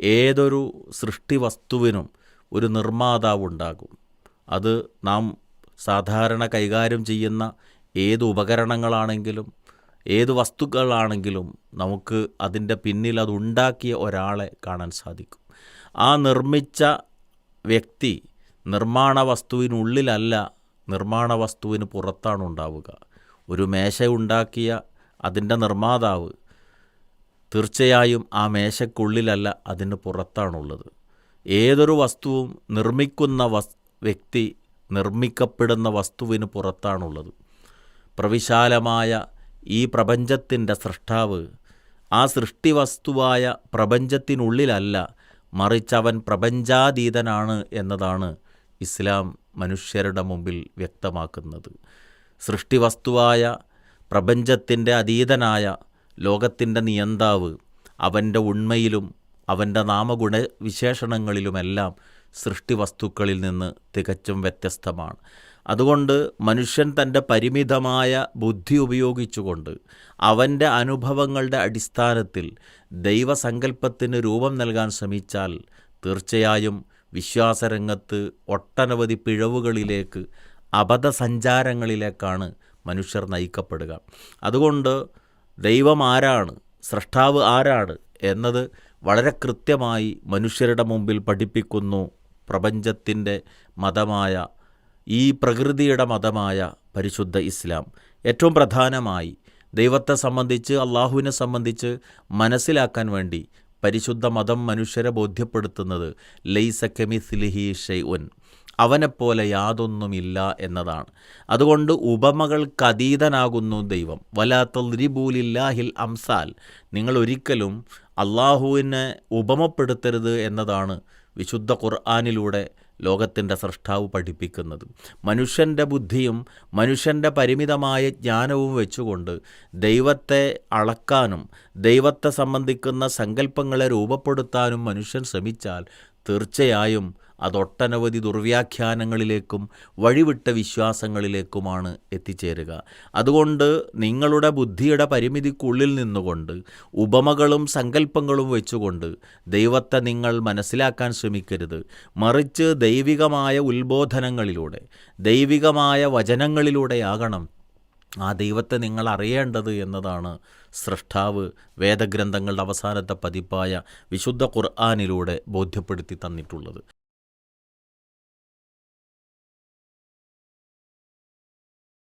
ഏതൊരു സൃഷ്ടി വസ്തുവിനും ഒരു നിർമ്മാതാവ് ഉണ്ടാകും അത് നാം സാധാരണ കൈകാര്യം ചെയ്യുന്ന ഏത് ഉപകരണങ്ങളാണെങ്കിലും ഏത് വസ്തുക്കളാണെങ്കിലും നമുക്ക് അതിന്റെ പിന്നിൽ അത് ഉണ്ടാക്കിയ ഒരാളെ കാണാൻ സാധിക്കും. ആ നിർമ്മിച്ച വ്യക്തി നിർമ്മാണ വസ്തുവിനുള്ളിലല്ല നിർമ്മാണ വസ്തുവിന് പുറത്താണ് ഉണ്ടാവുക. ഒരു മേശ ഉണ്ടാക്കിയ അതിന്റെ നിർമ്മാതാവ് തീർച്ചയായും ആ മേശക്കുള്ളിലല്ല അതിന് പുറത്താണുള്ളത്. ഏതൊരു വസ്തുവും നിർമ്മിക്കുന്ന വസ് വ്യക്തി നിർമ്മിക്കപ്പെടുന്ന വസ്തുവിന് പുറത്താണുള്ളത്. പ്രവിശാലമായ ഈ പ്രപഞ്ചത്തിന്റെ സൃഷ്ടാവ് ആ സൃഷ്ടി വസ്തുവായ പ്രപഞ്ചത്തിനുള്ളിലല്ല മറിച്ച് അവൻ പ്രപഞ്ചാതീതനാണ് എന്നതാണ് ഇസ്ലാം മനുഷ്യരുടെ മുമ്പിൽ വ്യക്തമാക്കുന്നത്. സൃഷ്ടി വസ്തുവായ പ്രപഞ്ചത്തിന്റെ അതീതനായ ലോകത്തിന്റെ നിയന്താവ് അവന്റെ ഉണ്മയിലും അവന്റെ നാമഗുണ വിശേഷണങ്ങളിലുമെല്ലാം സൃഷ്ടി വസ്തുക്കളിൽ നിന്ന് തികച്ചും വ്യത്യസ്തമാണ്. അതുകൊണ്ട് മനുഷ്യൻ തന്റെ പരിമിതമായ ബുദ്ധി ഉപയോഗിച്ചുകൊണ്ട് അവന്റെ അനുഭവങ്ങളുടെ അടിസ്ഥാനത്തിൽ ദൈവസങ്കല്പത്തിന് രൂപം നൽകാൻ ശ്രമിച്ചാൽ തീർച്ചയായും വിശ്വാസരംഗത്ത് ഒട്ടനവധി പിഴവുകളിലേക്ക് അബദ്ധസഞ്ചാരങ്ങളിലേക്കാണ് മനുഷ്യർ നയിക്കപ്പെടുക. അതുകൊണ്ട് ദൈവം ആരാണ് സൃഷ്ടാവ് ആരാണ് എന്നത് വളരെ കൃത്യമായി മനുഷ്യരുടെ മുമ്പിൽ പഠിപ്പിക്കുന്നു പ്രപഞ്ചത്തിന്റെ മതമായ ഈ പ്രകൃതിയുടെ മതമായ പരിശുദ്ധ ഇസ്ലാം. ഏറ്റവും പ്രധാനമായി ദൈവത്തെ സംബന്ധിച്ച് അള്ളാഹുവിനെ സംബന്ധിച്ച് മനസ്സിലാക്കാൻ വേണ്ടി പരിശുദ്ധ മതം മനുഷ്യരെ ബോധ്യപ്പെടുത്തുന്നത് ലൈസ കെമിസ്ലിഹി ഷെയ്ഉൻ അവനെപ്പോലെ യാതൊന്നുമില്ല എന്നതാണ്. അതുകൊണ്ട് ഉപമകൾക്കതീതനാകുന്നു ദൈവം. വലാത്തൽരിബൂലില്ലാഹിൽ അംസാൽ. നിങ്ങൾ ഒരിക്കലും അള്ളാഹുവിനെ ഉപമപ്പെടുത്തരുത് എന്നതാണ് വിശുദ്ധ ഖുർആാനിലൂടെ ലോകത്തിന്റെ സൃഷ്ടാവ് പഠിപ്പിക്കുന്നത്. മനുഷ്യന്റെ ബുദ്ധിയും മനുഷ്യന്റെ പരിമിതമായ ജ്ഞാനവും വെച്ചുകൊണ്ട് ദൈവത്തെ അളക്കാനും ദൈവത്തെ സംബന്ധിക്കുന്ന സങ്കല്പങ്ങളെ രൂപപ്പെടുത്താനും മനുഷ്യൻ ശ്രമിച്ചാൽ തീർച്ചയായും അതൊട്ടനവധി ദുർവ്യാഖ്യാനങ്ങളിലേക്കും വഴിവിട്ട വിശ്വാസങ്ങളിലേക്കുമാണ് എത്തിച്ചേരുക. അതുകൊണ്ട് നിങ്ങളുടെ ബുദ്ധിയുടെ പരിമിതിക്കുള്ളിൽ നിന്നുകൊണ്ട് ഉപമകളും സങ്കല്പങ്ങളും വെച്ചുകൊണ്ട് ദൈവത്തെ നിങ്ങൾ മനസ്സിലാക്കാൻ ശ്രമിക്കരുത്. മറിച്ച് ദൈവികമായ ഉത്ബോധനങ്ങളിലൂടെ ദൈവികമായ വചനങ്ങളിലൂടെയാകണം ആ ദൈവത്തെ നിങ്ങൾ അറിയേണ്ടത് എന്നതാണ് സൃഷ്ടാവ് വേദഗ്രന്ഥങ്ങളുടെ അവസാനത്തെ പതിപ്പായ വിശുദ്ധ ഖുർആാനിലൂടെ ബോധ്യപ്പെടുത്തി തന്നിട്ടുള്ളത്.